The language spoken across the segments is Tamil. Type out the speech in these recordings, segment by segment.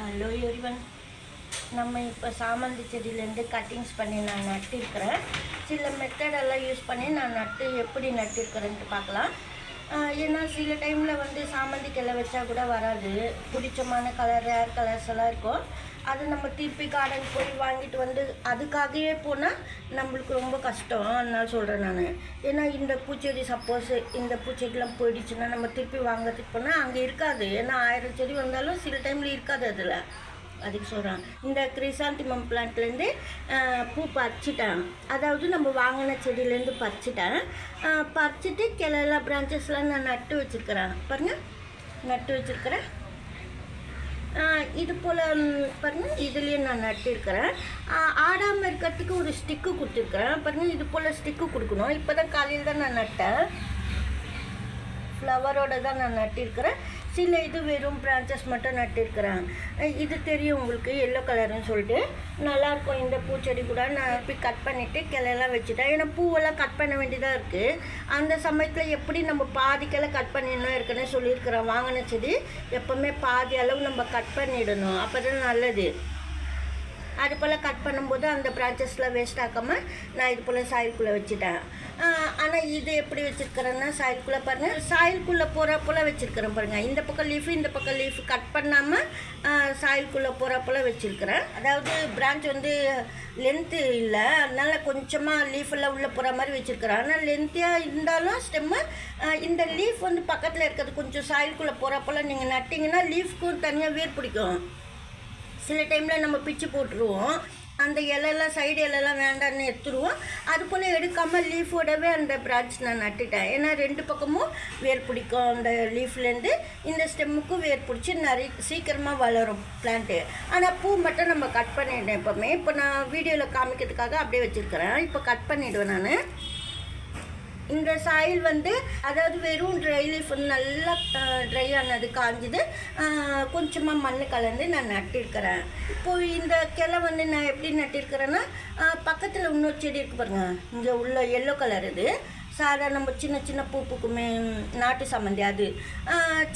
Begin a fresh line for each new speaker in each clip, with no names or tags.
ஹலோ எரிவன் நம்ம இப்போ சாமந்தி செடியிலேருந்து கட்டிங்ஸ் பண்ணி நான் நட்டிருக்கிறேன். சில மெத்தடெல்லாம் யூஸ் பண்ணி நான் நட்டு எப்படி நட்டிருக்கிறேன்ட்டு பார்க்கலாம். ஏன்னா சில டைமில் வந்து சாமந்தி கிளை வச்சா கூட வராது. பிடிச்சமான கலர் ரேர் கலர்ஸ் எல்லாம் இருக்கும். அது நம்ம திருப்பி கார்டன் போய் வாங்கிட்டு வந்து அதுக்காகவே போனால் நம்மளுக்கு ரொம்ப கஷ்டம். அதனால சொல்கிறேன் நான். ஏன்னா இந்த பூச்செடி சப்போஸ் இந்த பூச்செடிலாம் போயிடுச்சுன்னா நம்ம திருப்பி வாங்குறதுக்கு போனால் அங்கே இருக்காது. ஏன்னா ஆயிரம் செடி வந்தாலும் சில டைமில் இருக்காது அதில். அதுக்கு சொல்கிறேன் இந்த கிரிசாந்திமம் பிளான்ட்லேருந்து பூ பறிச்சிட்டேன் அதாவது நம்ம வாங்கின செடியிலேருந்து பறிச்சிட்டேன் பறிச்சிட்டு கிளையெல்லாம் பிரான்ச்சஸ்லாம் நான் நட்டு வச்சுருக்கிறேன். பாருங்கள் நட்டு வச்சுருக்கிறேன். இது போல் பாருங்கள் இதுலேயும் நான் நட்டிருக்கிறேன். ஆடாமல் இருக்கிறதுக்கு ஒரு ஸ்டிக்கு கொடுத்துருக்குறேன். பாருங்கள் இது போல் ஸ்டிக்கு கொடுக்கணும். இப்போ தான் காலையில் தான் நான் நட்டேன். ஃப்ளவரோட தான் நான் நட்டிருக்கிறேன். சில இது வெறும் பிரான்ச்சஸ் மட்டும் நட்டிருக்கிறாங்க. இது தெரியும் உங்களுக்கு எல்லோ கலர்னு சொல்லிட்டு. நல்லாயிருக்கும். இந்த பூச்செடி கூட நான் இப்படி கட் பண்ணிவிட்டு கிளையெல்லாம் வச்சுட்டேன் ஏன்னா பூவெல்லாம் கட் பண்ண வேண்டியதாக இருக்குது அந்த சமயத்தில் எப்படி நம்ம பாதி கிளை கட் பண்ணிடணும் இருக்குன்னு சொல்லியிருக்கிறோம். வாங்கின செடி எப்போவுமே பாதி அளவு நம்ம கட் பண்ணிடணும். அப்போ தான் நல்லது. அது போல் கட் பண்ணும்போது அந்த பிரான்ச்சஸ்லாம் வேஸ்ட் ஆக்காமல் நான் இது போல் சாயில்குள்ளே வச்சுட்டேன். ஆனால் இது எப்படி வச்சுருக்கிறேன்னா சாயில்குள்ளே பாருங்கள் சாயில்குள்ளே போகிற போல் வச்சுருக்கிறேன் பாருங்கள் இந்த பக்கம் லீஃபு இந்த பக்கம் லீஃப் கட் பண்ணாமல் சாயில்குள்ளே போகிற போல் வச்சுருக்கிறேன். அதாவது பிரான்ச் வந்து லென்த்து இல்லை. அதனால் கொஞ்சமாக லீஃப் எல்லாம் உள்ளே போகிற மாதிரி வச்சுருக்கிறேன். ஆனால் லென்த்தியாக இருந்தாலும் ஸ்டெம்மு இந்த லீஃப் வந்து பக்கத்தில் இருக்கிறது கொஞ்சம் சாயில்குள்ளே போகிற போல் நீங்கள் நட்டிங்கன்னா லீஃப்க்கும் தனியாக வேர் பிடிக்கும். சில டைமில் நம்ம பிச்சு போட்டுருவோம். அந்த இலையெல்லாம் சைடு இலையெல்லாம் வேண்டான்னு எடுத்துருவோம். அது போல் எடுக்காமல் லீஃபோடவே அந்த பிரான்ச் நான் நட்டுட்டேன். ஏன்னா ரெண்டு பக்கமும் வேர் பிடிக்கும். அந்த லீஃப்லேருந்து இந்த ஸ்டெம்முக்கும் வேர் பிடிச்சி நிறைய சீக்கிரமாக வளரும் பிளான்ட்டு ஆனால் பூ மட்டும் நம்ம கட் பண்ணிட்டேன் எப்போவுமே. இப்போ நான் வீடியோவில் காமிக்கிறதுக்காக அப்படியே வச்சுருக்கிறேன். இப்போ கட் பண்ணிவிடுவேன் நான். இந்த சாயில் வந்து அதாவது வெறும் ட்ரை லீஃப் நல்லா ட்ரை ஆனது காஞ்சது. கொஞ்சமாக மண் கலந்து நான் நட்டிருக்கிறேன். இப்போது இந்த கிளை வந்து நான் எப்படி நட்டிருக்கிறேன்னா பக்கத்தில் இன்னொரு செடி இருக்கு பாருங்க. இங்கே உள்ள எல்லோ கலர் இது. சாதாரண நம்ம சின்ன சின்ன பூப்புக்குமே நாட்டு சம்மந்தி அது.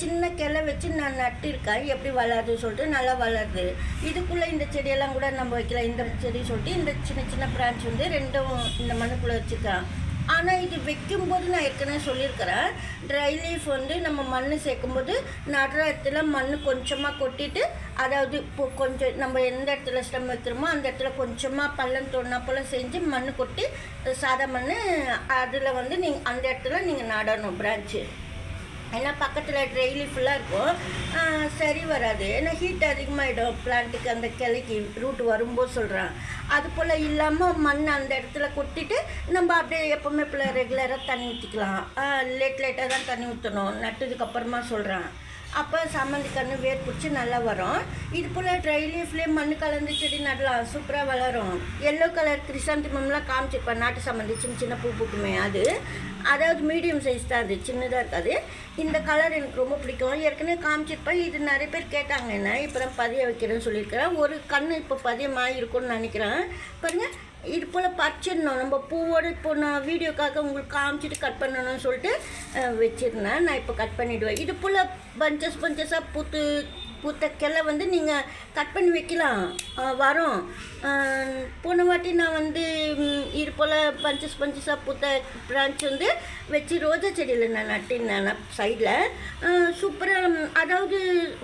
சின்ன கிளை வச்சு நான் நட்டிருக்கேன். எப்படி வளருதுன்னு சொல்லிட்டு நல்லா வளருது. இதுக்குள்ளே இந்த செடியெல்லாம் கூட நம்ம வைக்கலாம். இந்த செடி சொல்லிட்டு இந்த சின்ன சின்ன பிரான்ச் வந்து ரெண்டும் இந்த மண்ணுக்குள்ளே வச்சுக்கலாம் ஆனால் இது வைக்கும்போது நான் ஏற்கனவே சொல்லியிருக்கிறேன். ட்ரை லீஃப் வந்து நம்ம மண் சேர்க்கும்போது நடுற இடத்துல மண் கொஞ்சமாக கொட்டிட்டு அதாவது இப்போ கொஞ்சம் நம்ம எந்த இடத்துல ஸ்டம் வைக்கிறோமோ அந்த இடத்துல கொஞ்சமாக பள்ளம் தோணா போல் செஞ்சு மண் கொட்டி சாதா மண் அதில் வந்து நீங்கள் அந்த இடத்துல நீங்கள் நடணும் பிரான்ச்சு. ஏன்னா பக்கத்தில் ட்ரெயிலி ஃபுல்லாக இருக்கும். சரி வராது. ஏன்னா ஹீட் அதிகமாகிடும் பிளான்ட்டுக்கு அந்த கிளைக்கு ரூட் வரும்போது சொல்கிறான் அது போல் இல்லாமல் மண் அந்த இடத்துல கொட்டிட்டு நம்ம அப்படியே எப்போவுமே இப்போ ரெகுலராக தண்ணி ஊற்றிக்கலாம் லேட் லேட்டாக தான் தண்ணி ஊற்றணும் நட்டதுக்கப்புறமா சொல்கிறான் அப்போ சாமந்தி கன்று வேர் பிடிச்சி நல்லா வரும். இது போல் ட்ரை லீஃப்லேயே மண் கலந்து செடி நடலாம். சூப்பராக வளரும். எல்லோ கலர் கிறிசாந்திமம்லாம் காமிச்சிருப்பேன் நாட்டு சாமந்தி சின்ன சின்ன பூ பூக்குமே அது. அதாவது மீடியம் சைஸ் தான் அது சின்னதாக இருக்காது. இந்த கலர் எனக்கு ரொம்ப பிடிக்கும். ஏற்கனவே காமிச்சிருப்பேன் இது நிறைய பேர் கேட்டாங்க என்ன இப்போ தான் பதிய வைக்கிறேன்னு சொல்லியிருக்கிறேன். ஒரு கன்று இப்போ பதியமாக இருக்கும்னு நினைக்கிறேன். பாருங்கள் இது போல் பறிச்சிடணும். நம்ம பூவோடு இப்போ நான் வீடியோக்காக உங்களுக்கு காமிச்சிட்டு கட் பண்ணணும்னு சொல்லிட்டு வச்சிருந்தேன். நான் இப்போ கட் பண்ணிவிடுவேன் இது போல் பஞ்சஸ் பஞ்சஸாக பூத்து பூத்த கிளை வந்து நீங்கள் கட் பண்ணி வைக்கலாம். வரும். போன வாட்டி நான் வந்து இது போல் பஞ்சஸ் பஞ்சஸாக பூத்த பிரான்ச் வந்து வச்சு ரோஜா செடியில் நான் நட்டிருந்தேன் சைடில் சூப்பராக அதாவது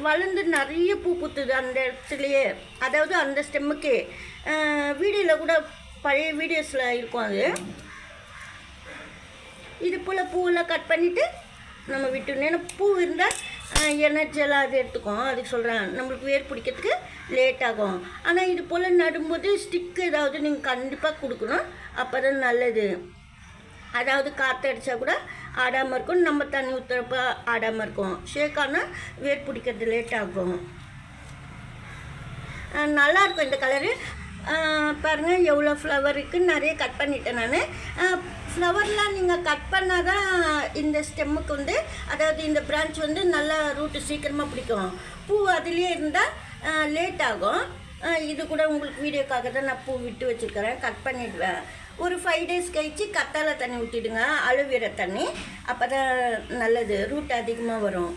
வளர்ந்து நிறைய பூ பூத்துது அந்த இடத்துலையே. அதாவது அந்த ஸ்டெம்முக்கு வீடியோவில் கூட பழைய வீடியோஸில் இருக்கும் அது. இது போல் பூவெல்லாம் கட் பண்ணிவிட்டு நம்ம விட்டுணும் ஏன்னா பூ இருந்தால் எனர்ஜியெல்லாம் அது எடுத்துக்கும். அதுக்கு சொல்கிறேன் நம்மளுக்கு வேர் பிடிக்கிறதுக்கு லேட் ஆகும். ஆனால் இது போல் நடும்போது ஸ்டிக்கு ஏதாவது நீங்கள் கண்டிப்பாக கொடுக்கணும். அப்போ தான் நல்லது. அதாவது காற்று அடித்தா கூட ஆடாமல் இருக்கும். நம்ம தண்ணி ஊற்றுறப்ப ஆடாமல் இருக்கும். ஷேக் ஆனால் வேர் பிடிக்கிறது லேட் ஆகும். நல்லாயிருக்கும் நல்லா இருக்கும் இந்த கலரு பாருங்கள் எவ்வளோ ஃப்ளவருக்குன்னு நிறைய கட் பண்ணிட்டேன் நான். ஃப்ளவர்லாம் நீங்கள் கட் பண்ணால் தான் இந்த ஸ்டெம்முக்கு வந்து அதாவது இந்த பிரான்ச் வந்து நல்லா ரூட்டு சீக்கிரமாக பிடிக்கும். பூ அதுலேயே இருந்தால் லேட் ஆகும். இது கூட உங்களுக்கு வீடியோக்காக தான் நான் பூ விட்டு வச்சுருக்கிறேன். கட் பண்ணிடுவேன். ஒரு ஃபைவ் டேஸ் கழிச்சு கத்தாழை தண்ணி ஊற்றிடுங்க அலுவீரை தண்ணி. அப்போ தான் நல்லது. ரூட் அதிகமாக வரும்.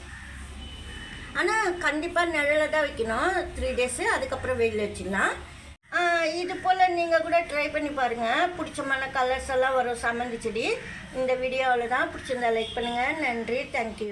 ஆனால் கண்டிப்பாக நிழலை தான் வைக்கணும். த்ரீ டேஸு அதுக்கப்புறம் வெயில் வச்சிடலாம். இது போல் நீங்கள் கூட ட்ரை பண்ணி பாருங்கள் பிடிச்சமான கலர்ஸ் எல்லாம் வரும். சம்மந்தி செடி இந்த வீடியோவில் தான் பிடிச்சிருந்தா லைக் பண்ணுங்கள் நன்றி. தேங்க்யூ